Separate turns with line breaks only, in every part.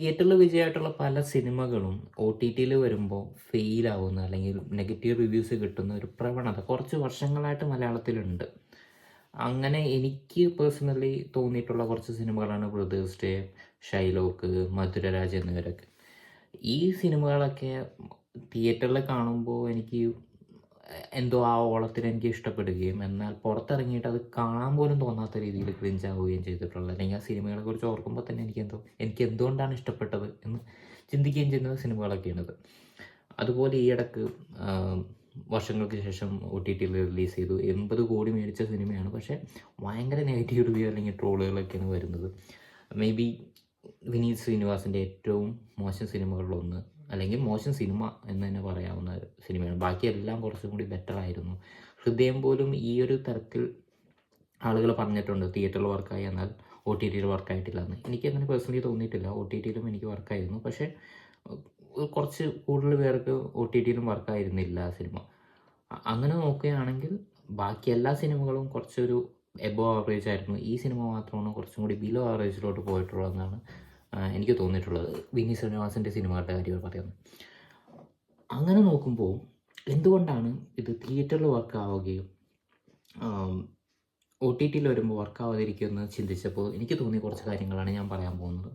തിയേറ്ററിൽ വിജയമായിട്ടുള്ള പല സിനിമകളും ഒ ടി ടിയിൽ വരുമ്പോൾ ഫെയിലാവുന്ന അല്ലെങ്കിൽ നെഗറ്റീവ് റിവ്യൂസ് കിട്ടുന്ന ഒരു പ്രവണത കുറച്ച് വർഷങ്ങളായിട്ട് മലയാളത്തിലുണ്ട്. അങ്ങനെ എനിക്ക് പേഴ്സണലി തോന്നിയിട്ടുള്ള കുറച്ച് സിനിമകളാണ് ബ്രദേഴ്സ് ഡേ ഷൈലോക്ക് മധുരരാജ് എന്നിവരൊക്കെ. ഈ സിനിമകളൊക്കെ തിയേറ്ററിൽ കാണുമ്പോൾ എനിക്ക് എന്തോ ആ ഓളത്തിൽ എനിക്ക് ഇഷ്ടപ്പെടുകയും എന്നാൽ പുറത്തിറങ്ങിയിട്ട് അത് കാണാൻ പോലും തോന്നാത്ത രീതിയിൽ ക്രിഞ്ച് ആവുകയും ചെയ്തിട്ടുള്ളത് അല്ലെങ്കിൽ ആ സിനിമകളെ കുറിച്ച് ഓർക്കുമ്പോൾ തന്നെ എനിക്ക് എന്തോ എനിക്ക് എന്തുകൊണ്ടാണ് ഇഷ്ടപ്പെട്ടത് എന്ന് ചിന്തിക്കുകയും ചെയ്യുന്ന സിനിമകളൊക്കെയാണിത്. അതുപോലെ ഈ ഇടയ്ക്ക് വർഷങ്ങൾക്ക് ശേഷം ഒ ടി ടിയിൽ റിലീസ് ചെയ്തു. എൺപത് കോടി മേടിച്ച സിനിമയാണ്. പക്ഷേ ഭയങ്കര നെഗറ്റീവ് റിവ്യൂ അല്ലെങ്കിൽ ട്രോളുകളൊക്കെയാണ് വരുന്നത്. മേ ബി വിനീത് ശ്രീനിവാസിന്റെ ഏറ്റവും മോശം സിനിമകളിലൊന്ന് അല്ലെങ്കിൽ മോശം സിനിമ എന്ന് തന്നെ പറയാവുന്ന സിനിമയാണ്. ബാക്കിയെല്ലാം കുറച്ചും കൂടി ബെറ്റർ ആയിരുന്നു. ഹൃദയം പോലും ഈ ഒരു തരത്തിൽ ആളുകൾ പറഞ്ഞിട്ടുണ്ട് തിയേറ്ററിൽ വർക്കായി എന്നാൽ ഒ ടി ടിയിൽ വർക്കായിട്ടില്ല എന്ന്. എനിക്ക് അങ്ങനെ പേഴ്സണലി തോന്നിയിട്ടില്ല. ഒ ടി ടിയിലും എനിക്ക് വർക്കായിരുന്നു പക്ഷേ കുറച്ച് കൂടുതൽ പേർക്ക് ഒ ടി ടിയിലും വർക്കായിരുന്നില്ല ആ സിനിമ. അങ്ങനെ നോക്കുകയാണെങ്കിൽ ബാക്കി എല്ലാ സിനിമകളും കുറച്ചൊരു എബോ ആവറേജ് ആയിരുന്നു. ഈ സിനിമ മാത്രമാണ് കുറച്ചും കൂടി ബിലോ ആവറേജിലോട്ട് പോയിട്ടുള്ളതെന്നാണ് എനിക്ക് തോന്നിയിട്ടുള്ളത് വിനീത് ശ്രീനിവാസന്റെ സിനിമകളുടെ കാര്യങ്ങൾ പറയുന്നത് അങ്ങനെ നോക്കുമ്പോൾ എന്തുകൊണ്ടാണ് ഇത് തിയേറ്ററിൽ വർക്കാവുകയും ഒ ടി ടിയിൽ വരുമ്പോൾ വർക്കാവാതിരിക്കുമെന്ന് ചിന്തിച്ചപ്പോൾ എനിക്ക് തോന്നിയ കുറച്ച് കാര്യങ്ങളാണ് ഞാൻ പറയാൻ പോകുന്നത്.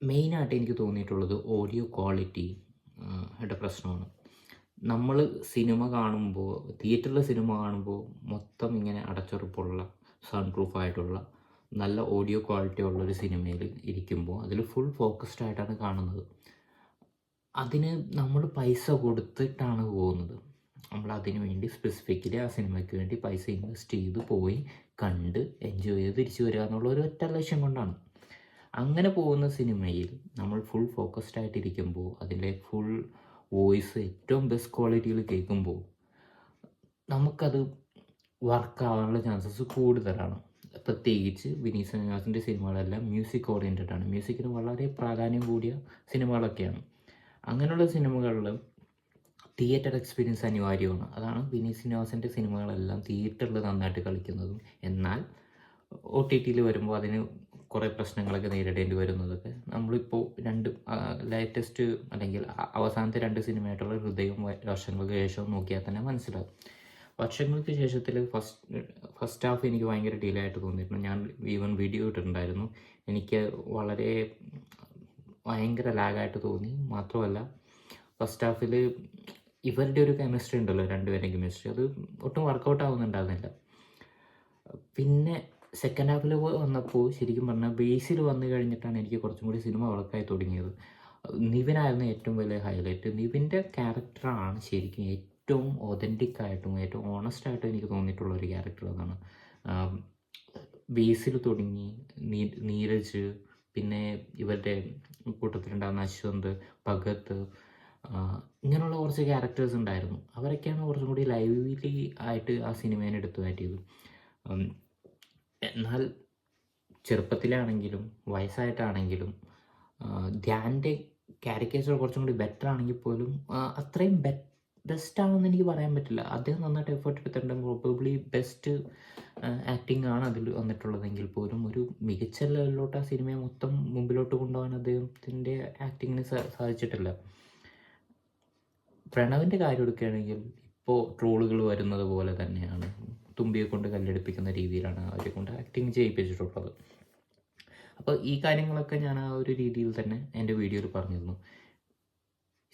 മെയിനായിട്ട് എനിക്ക് തോന്നിയിട്ടുള്ളത് ഓഡിയോ ക്വാളിറ്റി യുടെ പ്രശ്നമാണ്. നമ്മൾ സിനിമ കാണുമ്പോൾ തിയേറ്ററിൽ സിനിമ കാണുമ്പോൾ മൊത്തം ഇങ്ങനെ അടച്ചുറപ്പുള്ള സൗണ്ട് പ്രൂഫ് ആയിട്ടുള്ള നല്ല ഓഡിയോ ക്വാളിറ്റി ഉള്ളൊരു സിനിമയിൽ ഇരിക്കുമ്പോൾ അതിൽ ഫുൾ ഫോക്കസ്ഡ് ആയിട്ടാണ് കാണുന്നത്. അതിന് നമ്മൾ പൈസ കൊടുത്തിട്ടാണ് പോകുന്നത്. നമ്മൾ അതിനു വേണ്ടി സ്പെസിഫിക്കലി ആ സിനിമയ്ക്ക് വേണ്ടി പൈസ ഇൻവെസ്റ്റ് ചെയ്ത് പോയി കണ്ട് എൻജോയ് ചെയ്ത് തിരിച്ചു വരിക എന്നുള്ള ഒരു ഒറ്റ ലക്ഷ്യം കൊണ്ടാണ്. അങ്ങനെ പോകുന്ന സിനിമയിൽ നമ്മൾ ഫുൾ ഫോക്കസ്ഡ് ആയിട്ടിരിക്കുമ്പോൾ അതിന്റെ ഫുൾ വോയിസ് ഏറ്റവും ബെസ്റ്റ് ക്വാളിറ്റിയിൽ കേൾക്കുമ്പോൾ നമുക്കത് വർക്കാവാനുള്ള ചാൻസസ് കൂടുതലാണ്. പ്രത്യേകിച്ച് വിനീത് ശ്രീനിവാസിന്റെ സിനിമകളെല്ലാം മ്യൂസിക് ഓറിയന്റഡ് ആണ്. മ്യൂസിക്കിന് വളരെ പ്രാധാന്യം കൂടിയ സിനിമകളൊക്കെയാണ്. അങ്ങനെയുള്ള സിനിമകളിൽ തിയേറ്റർ എക്സ്പീരിയൻസ് അനിവാര്യമാണ്. അതാണ് വിനീത് ശ്രീനിവാസിന്റെ സിനിമകളെല്ലാം തിയേറ്ററിൽ നന്നായിട്ട് കളിക്കുന്നതും. എന്നാൽ ഒ ടി ടിയിൽ വരുമ്പോൾ അതിന് കുറേ പ്രശ്നങ്ങളൊക്കെ നേരിടേണ്ടി വരുന്നതൊക്കെ നമ്മളിപ്പോൾ രണ്ട് ലേറ്റസ്റ്റ് അല്ലെങ്കിൽ അവസാനത്തെ രണ്ട് സിനിമയായിട്ടുള്ള ഹൃദയം വർഷങ്ങൾക്ക് ശേഷവും നോക്കിയാൽ തന്നെ മനസ്സിലാവും. വർഷങ്ങൾക്ക് ശേഷത്തിൽ ഫസ്റ്റ് ഫസ്റ്റ് ഹാഫ് എനിക്ക് ഭയങ്കര ഡീലായിട്ട് തോന്നിയിരുന്നു. ഞാൻ ഈവൻ വീഡിയോ ഇട്ടിട്ടുണ്ടായിരുന്നു. എനിക്ക് വളരെ ഭയങ്കര ലാഗായിട്ട് തോന്നി. മാത്രമല്ല ഫസ്റ്റ് ഹാഫിൽ ഇവരുടെ ഒരു കെമിസ്ട്രി ഉണ്ടല്ലോ രണ്ടുപേരും കെമിസ്ട്രി. അത് ഒട്ടും വർക്കൗട്ട് ആവുന്നുണ്ടായിരുന്നില്ല. പിന്നെ സെക്കൻഡ് ഹാഫിൽ വന്നപ്പോൾ ശരിക്കും പറഞ്ഞാൽ ബേസിൽ വന്നു കഴിഞ്ഞിട്ടാണ് എനിക്ക് കുറച്ചും കൂടി സിനിമ വർക്കായി തുടങ്ങിയത്. നിവിനായിരുന്നു ഏറ്റവും വലിയ ഹൈലൈറ്റ് നിവിന്റെ ക്യാരക്ടറാണ് ശരിക്കും ഏറ്റവും ഒതന്റിക് ആയിട്ടും ഏറ്റവും ഓണസ്റ്റ് ആയിട്ടും എനിക്ക് തോന്നിയിട്ടുള്ള ഒരു ക്യാരക്ടർ അതാണ് ബേസിൽ തുടങ്ങി നീരജ് പിന്നെ ഇവരുടെ കൂട്ടത്തിലുണ്ടാകുന്ന അശ്വന്ത് ഭഗത് ആ, ഇങ്ങനെയുള്ള കുറച്ച് ക്യാരക്ടേഴ്സ് ഉണ്ടായിരുന്നു. അവരൊക്കെയാണ് കുറച്ചും കൂടി ലൈവ്ലി ആയിട്ട് ആ സിനിമേനെ എടുത്തു മാറ്റിയത്. എന്നാൽ ചെറുപ്പത്തിലാണെങ്കിലും വയസ്സായിട്ടാണെങ്കിലും ധ്യാന്റെ ക്യാരക്ടേഴ്സുകൾ കുറച്ചും കൂടി ബെറ്റർ ആണെങ്കിൽ പോലും അത്രയും ബെ ബെസ്റ്റ് ആണെന്ന് എനിക്ക് പറയാൻ പറ്റില്ല. അദ്ദേഹം നന്നായിട്ട് എഫേർട്ട് എടുത്തിട്ടുണ്ട്. പ്രോബബ്ലി ബെസ്റ്റ് ആക്ടിംഗ് ആണ് അതിൽ വന്നിട്ടുള്ളതെങ്കിൽ പോലും. ഒരു മികച്ച ലെവലിലോട്ട് ആ സിനിമയെ മൊത്തം മുമ്പിലോട്ട് കൊണ്ടുപോകാൻ അദ്ദേഹത്തിന്റെ ആക്ടിങ്ങിന് സാധിച്ചിട്ടില്ല. പ്രണവിന്റെ കാര്യം എടുക്കുകയാണെങ്കിൽ ഇപ്പോൾ ട്രോളുകൾ വരുന്നത് പോലെ തന്നെയാണ്. തുമ്പിയെ കൊണ്ട് കല്ലെടുപ്പിക്കുന്ന രീതിയിലാണ് അവരെ കൊണ്ട് ആക്ടിങ് ചെയ്യിപ്പിച്ചിട്ടുള്ളത്. അപ്പോൾ ഈ കാര്യങ്ങളൊക്കെ ഞാൻ ആ ഒരു രീതിയിൽ തന്നെ എന്റെ വീഡിയോയിൽ പറഞ്ഞിരുന്നു.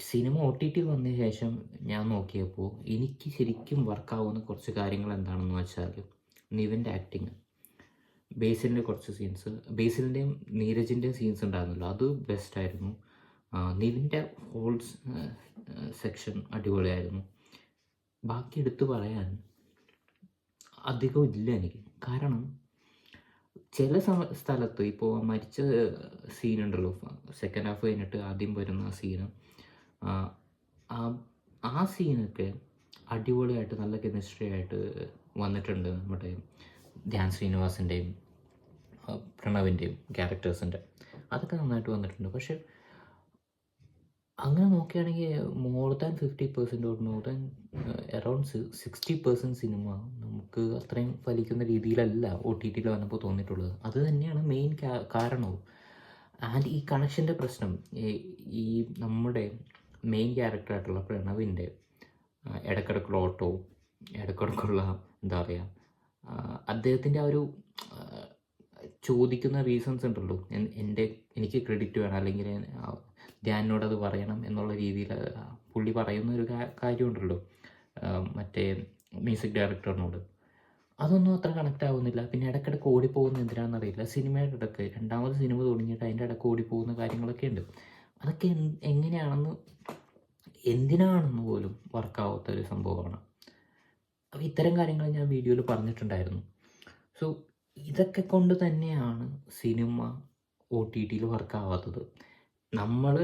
സിനിമ ഒ ടി ടി വന്ന ശേഷം ഞാൻ നോക്കിയപ്പോൾ എനിക്ക് ശരിക്കും വർക്കാവുന്ന കുറച്ച് കാര്യങ്ങൾ എന്താണെന്ന് വെച്ചാൽ നിവിന്റെ ആക്ടിങ് ബേസിലിന്റെ കുറച്ച് സീൻസ് ബേസിലിന്റെയും നീരജിന്റെയും സീൻസ് ഉണ്ടായിരുന്നല്ലോ അത് ബെസ്റ്റായിരുന്നു നിവിന്റെ ഹോൾസ് സെക്ഷൻ അടിപൊളിയായിരുന്നു. ബാക്കി എടുത്തു പറയാൻ അധികം ഇല്ല എനിക്ക്. കാരണം ചില സമ സ്ഥലത്ത് ഇപ്പോൾ മരിച്ച സീനുണ്ടല്ലോ സെക്കൻഡ് ഹാഫ് കഴിഞ്ഞിട്ട് ആദ്യം വരുന്ന സീന് ആ സീനൊക്കെ അടിപൊളിയായിട്ട് നല്ല കെമിസ്ട്രി ആയിട്ട് വന്നിട്ടുണ്ട് നമ്മുടെ ധ്യാൻ ശ്രീനിവാസിന്റെയും പ്രണവിന്റെയും ക്യാരക്ടേഴ്സിന്റെ. അതൊക്കെ നന്നായിട്ട് വന്നിട്ടുണ്ട്. പക്ഷെ അങ്ങനെ നോക്കുകയാണെങ്കിൽ more than fifty percent or more than around sixty percent cinema നമുക്ക് അത്രയും ഫലിക്കുന്ന രീതിയിലല്ല ഒ ടി ടിയിൽ വന്നപ്പോൾ തോന്നിയിട്ടുള്ളത്. അത് തന്നെയാണ് മെയിൻ കാരണവും. ആൻഡ് ഈ കണക്ഷന്റെ പ്രശ്നം ഈ- ഈ നമ്മുടെ മെയിൻ ക്യാരക്ടറായിട്ടുള്ള പ്രണവിന്റെ ഇടക്കിടക്കുള്ള ഓട്ടോ ഇടക്കിടക്കുള്ള എന്താ പറയുക അദ്ദേഹത്തിന്റെ ആ ഒരു ചോദിക്കുന്ന റീസൺസ് ഉണ്ടല്ലോ. എൻ- എന്റെ എനിക്ക് ക്രെഡിറ്റ് വേണം അല്ലെങ്കിൽ ധ്യാനോട് അത് പറയണം എന്നുള്ള രീതിയിൽ പുള്ളി പറയുന്ന ഒരു കാര്യമുണ്ടല്ലോ മറ്റേ മ്യൂസിക് ഡയറക്ടറിനോട് അതൊന്നും അത്ര കണക്റ്റ് ആവുന്നില്ല. പിന്നെ ഇടയ്ക്കിടയ്ക്ക് ഓടിപ്പോകുന്ന എന്തിനാണെന്നറിയില്ല. സിനിമയുടെ ഇടയ്ക്ക് രണ്ടാമത് സിനിമ തുടങ്ങിയിട്ട് അതിന്റെ ഇടയ്ക്ക് ഓടിപ്പോകുന്ന കാര്യങ്ങളൊക്കെ ഉണ്ട്. അതൊക്കെ എങ്ങനെയാണെന്ന് എന്തിനാണെന്ന് പോലും വർക്കാവാത്ത ഒരു സംഭവമാണ്. അപ്പോൾ ഇത്തരം കാര്യങ്ങൾ ഞാൻ വീഡിയോയിൽ പറഞ്ഞിട്ടുണ്ടായിരുന്നു. സോ ഇതൊക്കെ കൊണ്ട് തന്നെയാണ് സിനിമ ഒ ടി ടിയിൽ വർക്കാവാത്തത്. നമ്മൾ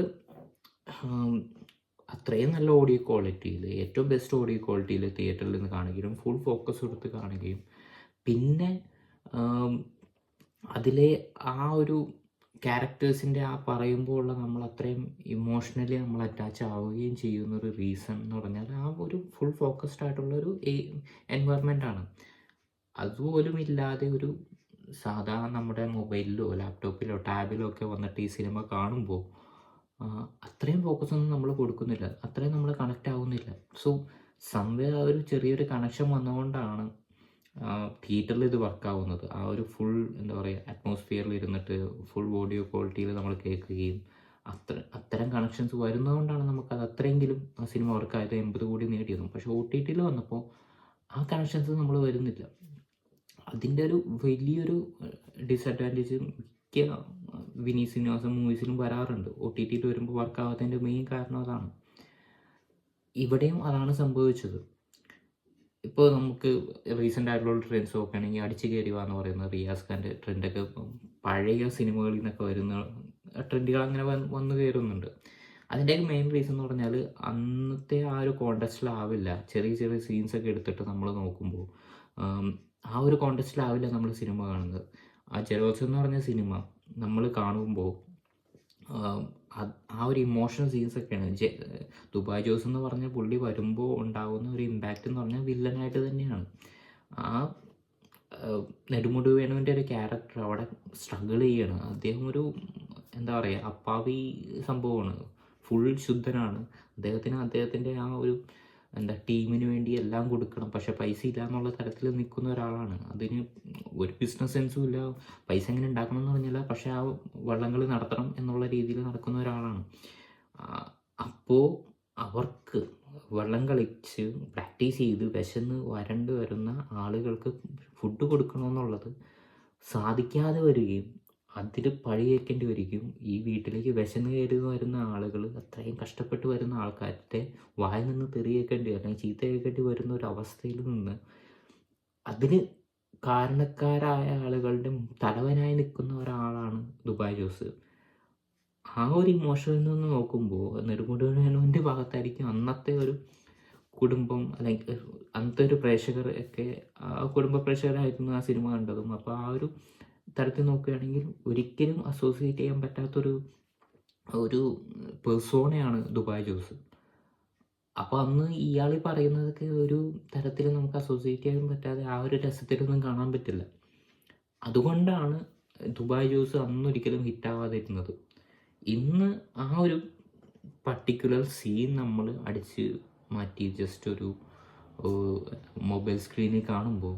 അത്രയും നല്ല ഓഡിയോ ക്വാളിറ്റിയിൽ ഏറ്റവും ബെസ്റ്റ് ഓഡിയോ ക്വാളിറ്റിയിൽ തിയേറ്ററിൽ നിന്ന് കാണുകയും ഫുൾ ഫോക്കസ് കൊടുത്ത് കാണുകയും പിന്നെ അതിലെ ആ ഒരു ക്യാരക്ടേഴ്സിന്റെ ആ പറയുമ്പോൾ ഉള്ള നമ്മൾ അത്രയും ഇമോഷണലി നമ്മൾ അറ്റാച്ച് ആവുകയും ചെയ്യുന്ന ഒരു റീസൺ എന്ന് പറഞ്ഞാൽ ആ ഒരു ഫുൾ ഫോക്കസ്ഡ് ആയിട്ടുള്ള ഒരു എൻവയറമെന്റ് ആണ്. അതുപോലും ഇല്ലാതെ ഒരു സാധാരണ നമ്മുടെ മൊബൈലിലോ ലാപ്ടോപ്പിലോ ടാബിലോ ഒക്കെ വന്നിട്ട് ഈ സിനിമ കാണുമ്പോൾ അത്രയും ഫോക്കസ് ഒന്നും നമ്മൾ കൊടുക്കുന്നില്ല. അത്രയും നമ്മൾ കണക്റ്റ് ആവുന്നില്ല. സോ സംവേ ഒരു ചെറിയൊരു കണക്ഷൻ വന്നുകൊണ്ടാണ് തിയേറ്ററിൽ ഇത് വർക്കാവുന്നത് ആ ഒരു ഫുൾ എന്താ പറയുക അറ്റ്മോസ്ഫിയറിൽ ഇരുന്നിട്ട് ഫുൾ ഓഡിയോ ക്വാളിറ്റിയിൽ നമ്മൾ കേൾക്കുകയും അത്ര അത്തരം കണക്ഷൻസ് വരുന്നതുകൊണ്ടാണ് നമുക്കത് അത്രയെങ്കിലും ആ സിനിമ വർക്കായത് എൺപത് കോടി നേടിയതും. പക്ഷേ ഒ ടി ടിയിൽ വന്നപ്പോൾ ആ കണക്ഷൻസ് നമ്മൾ വരുന്നില്ല. അതിന്റെ ഒരു വലിയൊരു ഡിസഡ്വാന്റേജ് മിക്ക വിനീത് ശ്രീനിവാസൻ മൂവീസിലും വരാറുണ്ട്. ഒ ടി ടിയിൽ വരുമ്പോൾ വർക്കാവാത്തതിന്റെ മെയിൻ കാരണം അതാണ്. ഇവിടെയും അതാണ് സംഭവിച്ചത്. ഇപ്പോൾ നമുക്ക് റീസെന്റ് ആയിട്ടുള്ള ട്രെൻഡ്സ് നോക്കുകയാണെങ്കിൽ അടിച്ചു കയറി വാന്ന് പറയുന്ന റിയാസ് ഖാന്റെ ട്രെൻഡൊക്കെ പഴയ സിനിമകളിൽ നിന്നൊക്കെ വരുന്ന ട്രെൻഡുകൾ അങ്ങനെ വന്ന് കയറുന്നുണ്ട്. അതിന്റെയൊക്കെ മെയിൻ റീസൺ എന്ന് പറഞ്ഞാൽ അന്നത്തെ ആ ഒരു കോണ്ടസ്റ്റിലാവില്ല ചെറിയ ചെറിയ സീൻസൊക്കെ എടുത്തിട്ട് നമ്മൾ നോക്കുമ്പോൾ ആം, ഒരു കോണ്ടസ്റ്റിലാവില്ല നമ്മൾ സിനിമ കാണുന്നത്. ആ ജെറോക്സ് എന്ന് പറഞ്ഞ സിനിമ നമ്മൾ കാണുമ്പോൾ ആം, ഒരു ഇമോഷണൽ സീൻസ് ഒക്കെയാണ്. ദുബായ് ജോസ് എന്ന് പറഞ്ഞ പുള്ളി വരുമ്പോൾ ഉണ്ടാകുന്ന ഒരു ഇമ്പാക്റ്റ് എന്ന് പറഞ്ഞാൽ വില്ലനായിട്ട് തന്നെയാണ്. ആ നെടുമുടി വേണുവിന്റെ ഒരു ക്യാരക്ടർ അവിടെ സ്ട്രഗിൾ ചെയ്യണം. അദ്ദേഹം ഒരു എന്താ പറയുക അപ്പാവി സംഭവമാണ്. ഫുൾ ശുദ്ധനാണ്. അദ്ദേഹത്തിന് അദ്ദേഹത്തിന്റെ ആ ഒരു എന്താ ടീമിന് വേണ്ടി എല്ലാം കൊടുക്കണം. പക്ഷെ പൈസ ഇല്ല എന്നുള്ള തരത്തിൽ നിൽക്കുന്ന ഒരാളാണ്. അതിന് ഒരു ബിസിനസ് സെൻസും ഇല്ല. പൈസ എങ്ങനെ ഉണ്ടാക്കണം എന്ന് പറഞ്ഞില്ല പക്ഷെ ആ വള്ളങ്ങൾ നടത്തണം എന്നുള്ള രീതിയിൽ നടക്കുന്ന ഒരാളാണ്. അപ്പോൾ അവർക്ക് വെള്ളം കളിച്ച് പ്രാക്ടീസ് ചെയ്ത് വിശന്ന് വരണ്ട് വരുന്ന ആളുകൾക്ക് ഫുഡ് കൊടുക്കണമെന്നുള്ളത് സാധിക്കാതെ വരികയും അതിൽ പഴി കേൾക്കേണ്ടി വരികയും ഈ വീട്ടിലേക്ക് വിശന്ന് കയറി വരുന്ന ആളുകൾ അത്രയും കഷ്ടപ്പെട്ട് വരുന്ന ആൾക്കാരുടെ വായിൽ നിന്ന് തെറി കേൾക്കേണ്ടി അല്ലെങ്കിൽ ചീത്ത കേൾക്കേണ്ടി വരുന്ന ഒരു അവസ്ഥയിൽ നിന്ന് അതിന് കാരണക്കാരായ ആളുകളുടെ തലവനായി നിൽക്കുന്ന ഒരാളാണ് ദുബായ് ജോസ്. ആ ഒരു ഇമോഷനിൽ നിന്ന് നോക്കുമ്പോൾ നെടുമുടിവേണുവിന്റെ ഭാഗത്തായിരിക്കും അന്നത്തെ ഒരു കുടുംബം അല്ലെങ്കിൽ അന്നത്തെ ഒരു പ്രേക്ഷകർ ഒക്കെ ആ കുടുംബ പ്രേക്ഷകരായിരുന്നു ആ സിനിമ കണ്ടതും. അപ്പോൾ ആ ഒരു തരത്തിൽ നോക്കുകയാണെങ്കിൽ ഒരിക്കലും അസോസിയേറ്റ് ചെയ്യാൻ പറ്റാത്തൊരു ഒരു പേഴ്സോണയാണ് ദുബായ് ജോസ്. അപ്പോൾ അന്ന് ഇയാൾ പറയുന്നതൊക്കെ ഒരു തരത്തിൽ നമുക്ക് അസോസിയേറ്റ് ചെയ്യാൻ പറ്റാതെ ആ ഒരു രസത്തിലൊന്നും കാണാൻ പറ്റില്ല. അതുകൊണ്ടാണ് ദുബായ് ജോസ് അന്നൊരിക്കലും ഹിറ്റാവാതിരുന്നത് ഇന്ന് ആ ഒരു പർട്ടിക്കുലർ സീൻ നമ്മൾ അടിച്ച് മാറ്റി ജസ്റ്റ് ഒരു മൊബൈൽ സ്ക്രീനിൽ കാണുമ്പോൾ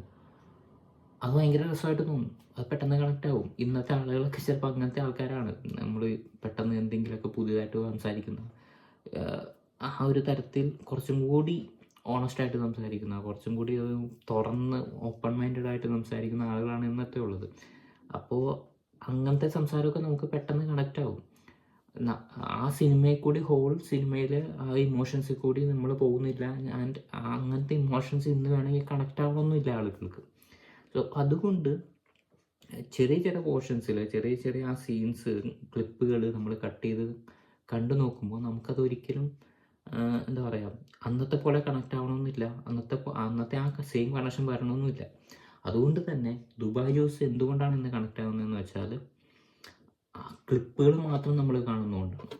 അത് ഭയങ്കര രസമായിട്ട് തോന്നും. അത് പെട്ടെന്ന് കണക്റ്റ് ആവും. ഇന്നത്തെ ആളുകളൊക്കെ ചിലപ്പോൾ അങ്ങനത്തെ ആൾക്കാരാണ്. നമ്മൾ പെട്ടെന്ന് എന്തെങ്കിലുമൊക്കെ പുതിയതായിട്ട് സംസാരിക്കുന്ന ആ ഒരു തരത്തിൽ കുറച്ചും കൂടി ഓണസ്റ്റ് ആയിട്ട് സംസാരിക്കുന്ന കുറച്ചും കൂടി തുറന്ന് ഓപ്പൺ മൈൻഡഡ് ആയിട്ട് സംസാരിക്കുന്ന ആളുകളാണ് ഇന്നത്തെ ഉള്ളത്. അപ്പോൾ അങ്ങനത്തെ സംസാരമൊക്കെ നമുക്ക് പെട്ടെന്ന് കണക്റ്റ് ആവും. ആ സിനിമയിൽ കൂടി ഹോൾ സിനിമയിലെ ആ ഇമോഷൻസിൽ കൂടി നമ്മൾ പോകുന്നില്ല. ആൻഡ് അങ്ങനത്തെ ഇമോഷൻസ് ഇന്ന് വേണമെങ്കിൽ കണക്റ്റ് ആവണമെന്നില്ല ആളുകൾക്ക്. സോ അതുകൊണ്ട് ചെറിയ ചെറിയ പോർഷൻസിൽ ചെറിയ ചെറിയ ആ സീൻസ് ക്ലിപ്പുകൾ നമ്മൾ കട്ട് ചെയ്ത് കണ്ടു നോക്കുമ്പോൾ നമുക്കത് ഒരിക്കലും എന്താ പറയുക അന്നത്തെ പോലെ കണക്റ്റ് ആവണമെന്നില്ല. അന്നത്തെ അന്നത്തെ ആ സെയിം കണക്ഷൻ വരണമെന്നില്ല അതുകൊണ്ട് തന്നെ ദുബായ് ജോസ് എന്തുകൊണ്ടാണ് ഇന്ന് കണക്റ്റ് ആവുന്നതെന്ന് വെച്ചാൽ ആ ക്ലിപ്പുകൾ മാത്രം നമ്മൾ കാണുന്നതുകൊണ്ടാണ്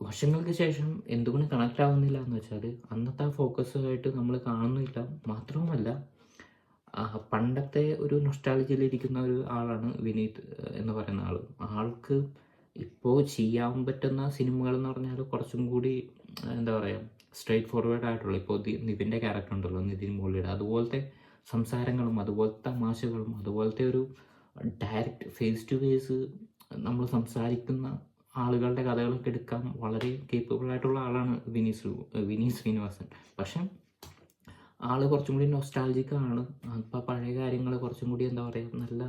വർഷങ്ങൾക്ക് ശേഷം എന്തുകൊണ്ട് കണക്റ്റ് ആവുന്നില്ല എന്ന് വെച്ചാൽ അന്നത്തെ ആ ഫോക്കസുമായിട്ട് നമ്മൾ കാണുന്നില്ല. മാത്രവുമല്ല പണ്ടത്തെ ഒരു നൊസ്റ്റാളജിയിലിരിക്കുന്ന ഒരു ആളാണ് വിനീത് എന്ന് പറയുന്ന ആൾ ആൾക്ക് ഇപ്പോൾ ചെയ്യാൻ പറ്റുന്ന സിനിമകൾ എന്ന് പറഞ്ഞാൽ കുറച്ചും കൂടി എന്താ പറയുക സ്ട്രെയിറ്റ് ഫോർവേഡ് ആയിട്ടുള്ള ഇപ്പോൾ നിതിന്റെ ക്യാരക്ടർ ഉണ്ടല്ലോ നിതിൻ മോളിയുടെ. അതുപോലത്തെ സംസാരങ്ങളും അതുപോലത്തെ തമാശകളും അതുപോലത്തെ ഒരു ഡയറക്റ്റ് ഫേസ് ടു ഫേസ് നമ്മൾ സംസാരിക്കുന്ന ആളുകളുടെ കഥകളൊക്കെ എടുക്കാൻ വളരെ കേപ്പബിൾ ആയിട്ടുള്ള ആളാണ് വിനീത് വിനീത് ശ്രീനിവാസൻ. പക്ഷെ ആൾ കുറച്ചും കൂടി നോസ്റ്റാൾജിക് ആണ്. അപ്പം പഴയ കാര്യങ്ങൾ കുറച്ചും കൂടി എന്താ പറയുക നല്ല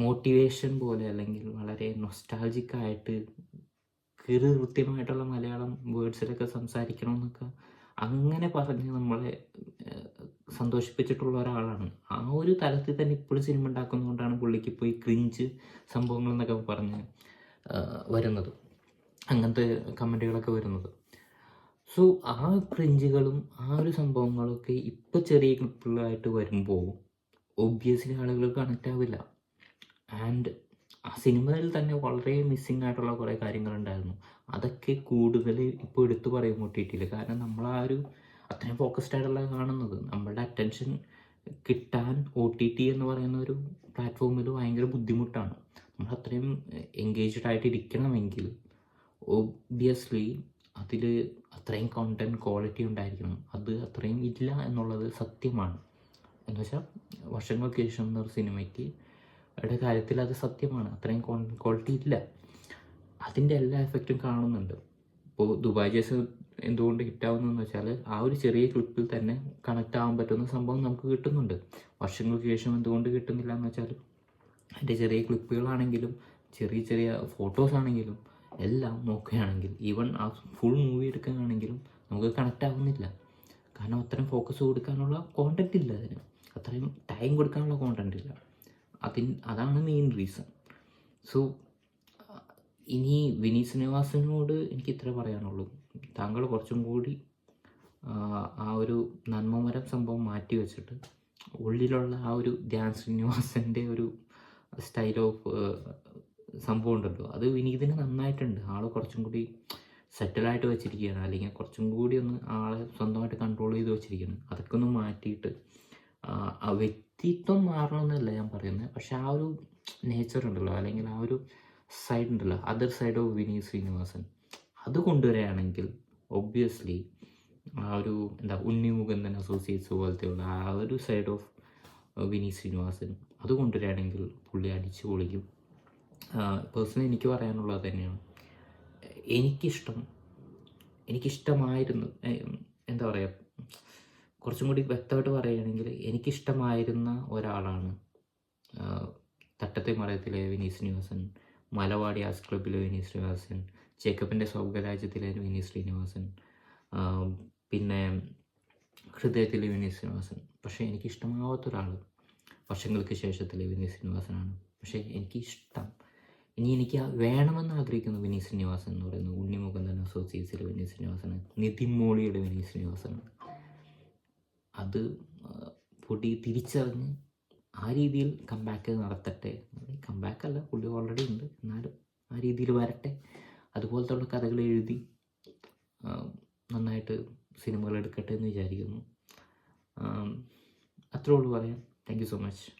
മോട്ടിവേഷൻ പോലെ അല്ലെങ്കിൽ വളരെ നൊസ്റ്റാൾജിക് ആയിട്ട് കീറ് കൃത്യമായിട്ടുള്ള മലയാളം വേർഡ്സിലൊക്കെ സംസാരിക്കണം എന്നൊക്കെ അങ്ങനെ പറഞ്ഞ് നമ്മളെ സന്തോഷിപ്പിച്ചിട്ടുള്ള ഒരാളാണ്. ആ ഒരു തലത്തിൽ തന്നെ ഇപ്പോഴും സിനിമ ഉണ്ടാക്കുന്നതുകൊണ്ടാണ് പുള്ളിക്ക് ഇപ്പോൾ ഈ ക്രിഞ്ച് സംഭവങ്ങൾ എന്നൊക്കെ പറഞ്ഞ് വരുന്നത്. അങ്ങനത്തെ കമന്റുകളൊക്കെ വരുന്നത്. സോ ആ ക്രിഞ്ചുകളും ആ ഒരു സംഭവങ്ങളൊക്കെ ഇപ്പോൾ ചെറിയ ക്ലിപ്പുകളായിട്ട് വരുമ്പോൾ ഒബ്വിയസ്ലി ആളുകൾ കണക്റ്റ് ആവില്ല. ആൻഡ് ആ സിനിമയിൽ തന്നെ വളരെ മിസ്സിങ് ആയിട്ടുള്ള കുറേ കാര്യങ്ങളുണ്ടായിരുന്നു. അതൊക്കെ കൂടുതൽ ഇപ്പോൾ എടുത്തു പറയാൻ കൂട്ടിയിട്ടില്ല കാരണം നമ്മൾ ആ ഒരു അത്രയും ഫോക്കസ്ഡ് ആയിട്ടുള്ള കാണുന്നത്. നമ്മളുടെ അറ്റൻഷൻ കിട്ടാൻ ഒ ടി ടി എന്ന് പറയുന്ന ഒരു പ്ലാറ്റ്ഫോമിൽ ഭയങ്കര ബുദ്ധിമുട്ടാണ്. നമ്മൾ അത്രയും എൻഗേജ്ഡ് ആയിട്ട് ഇരിക്കണമെങ്കിൽ ഒബ്വിയസ്ലി അതിൽ അത്രയും കണ്ടന്റ് ക്വാളിറ്റി ഉണ്ടായിരിക്കണം. അത് അത്രയും ഇല്ല എന്നുള്ളത് സത്യമാണ്. എന്ന് വെച്ചാൽ വർഷങ്ങൾക്ക് ശേഷം എന്നൊരു സിനിമയ്ക്ക് യുടെ കാര്യത്തിൽ അത് സത്യമാണ്. അത്രയും ക്വാളിറ്റി ഇല്ല. അതിന്റെ എല്ലാ എഫക്റ്റും കാണുന്നുണ്ട്. ഇപ്പോൾ ദുബായ് ജേസ് എന്തുകൊണ്ട് ഹിറ്റാവുന്നതെന്ന് വെച്ചാൽ ആ ഒരു ചെറിയ ക്ലിപ്പിൽ തന്നെ കണക്റ്റ് ആവാൻ പറ്റുന്ന സംഭവം നമുക്ക് കിട്ടുന്നുണ്ട്. വർഷങ്ങൾക്ക് ശേഷം എന്തുകൊണ്ട് കിട്ടുന്നില്ല എന്ന് വെച്ചാൽ അതിന്റെ ചെറിയ ക്ലിപ്പുകളാണെങ്കിലും ചെറിയ ചെറിയ ഫോട്ടോസ് ആണെങ്കിലും എല്ലാം നോക്കുകയാണെങ്കിൽ ഈവൻ ആ ഫുൾ മൂവി എടുക്കുകയാണെങ്കിലും നമുക്ക് കണക്റ്റ് ആവുന്നില്ല. കാരണം അത്രയും ഫോക്കസ് കൊടുക്കാനുള്ള കോണ്ടന്റ് ഇല്ല അതിന്. അത്രയും ടൈം കൊടുക്കാനുള്ള കോണ്ടന്റ് ഇല്ല. അതിന് അതാണ് മെയിൻ റീസൺ സോ ഇനി വിനീത് ശ്രീനിവാസനോട് എനിക്ക് ഇത്ര പറയാനുള്ളൂ. താങ്കൾ കുറച്ചും കൂടി ആ, ഒരു നന്മമരം സംഭവം മാറ്റി വെച്ചിട്ട് ഉള്ളിലുള്ള ആ ഒരു ധ്യാൻ ശ്രീനിവാസന്റെ ഒരു സ്റ്റൈൽ ഓഫ് സംഭവം ഉണ്ടല്ലോ അത് വിനീതിന് നന്നായിട്ടുണ്ട്. ആൾ കുറച്ചും കൂടി സെറ്റിലായിട്ട് വെച്ചിരിക്കുകയാണ്. അല്ലെങ്കിൽ കുറച്ചും കൂടി ഒന്ന് ആളെ സ്വന്തമായിട്ട് കൺട്രോൾ ചെയ്ത് വെച്ചിരിക്കുന്നു അതൊക്കെ ഒന്ന് മാറ്റിയിട്ട് ആ, വ്യക്തിത്വം മാറണമെന്നല്ല ഞാൻ പറയുന്നത് പക്ഷെ ആ ഒരു നേച്ചർ ഉണ്ടല്ലോ. അല്ലെങ്കിൽ ആ ഒരു സൈഡ് ഉണ്ടല്ലോ. Other side of Vineeth Sreenivasan അത് കൊണ്ടുവരികയാണെങ്കിൽ ഒബ്വിയസ്ലി ആ ഒരു എന്താ ഉണ്ണി മുകുന്ദൻ അസോസിയേറ്റ്സ് പോലത്തെയുള്ള ആ ഒരു സൈഡ് ഓഫ് വിനീത് ശ്രീനിവാസൻ അത് കൊണ്ടുവരികയാണെങ്കിൽ പുള്ളി അടിച്ചു പൊളിക്കും പേഴ്സണലി എനിക്ക് പറയാനുള്ളത് തന്നെയാണ്. എനിക്കിഷ്ടം എനിക്കിഷ്ടമായിരുന്നു എന്താ പറയുക കുറച്ചും കൂടി വ്യക്തമായിട്ട് പറയുകയാണെങ്കിൽ എനിക്കിഷ്ടമായിരുന്ന ഒരാളാണ് തട്ടത്തെ മറയത്തിലെ വിനീത് ശ്രീനിവാസൻ മലവാടി ആസ് ക്ലബിലെ വിനീത് ശ്രീനിവാസൻ ജേക്കബിന്റെ സ്വർഗരാജ്യത്തിലെ വിനീത് ശ്രീനിവാസൻ പിന്നെ ഹൃദയത്തിലെ വിനീത് ശ്രീനിവാസൻ. പക്ഷേ എനിക്കിഷ്ടമാവാത്ത ഒരാൾ വർഷങ്ങൾക്ക് ശേഷത്തിലെ വിനീത് ശ്രീനിവാസനാണ്. പക്ഷേ എനിക്കിഷ്ടം ഇനി എനിക്ക് വേണമെന്ന് ആഗ്രഹിക്കുന്ന വിനീത് ശ്രീനിവാസൻ എന്ന് പറയുന്നത് ഉണ്ണിമുകുന്ദൻ അസോസിയേറ്റ്സിലെ വിനീത് ശ്രീനിവാസൻ നിതിൻ മോളിയുടെ വിനീത് ശ്രീനിവാസനാണ് അത് പൊടി തിരിച്ചറിഞ്ഞ് ആ രീതിയിൽ കംബാക്ക് നടത്തട്ടെ. കംബാക്ക് അല്ല പുള്ളി ഓൾറെഡി ഉണ്ട്. എന്നാലും ആ രീതിയിൽ വരട്ടെ. അതുപോലത്തെ ഉള്ള കഥകൾ എഴുതി നന്നായിട്ട് സിനിമകൾ എടുക്കട്ടെ എന്ന് വിചാരിക്കുന്നു. അത്രേ ഉള്ളൂ പറയാം താങ്ക് യു സോ മച്ച്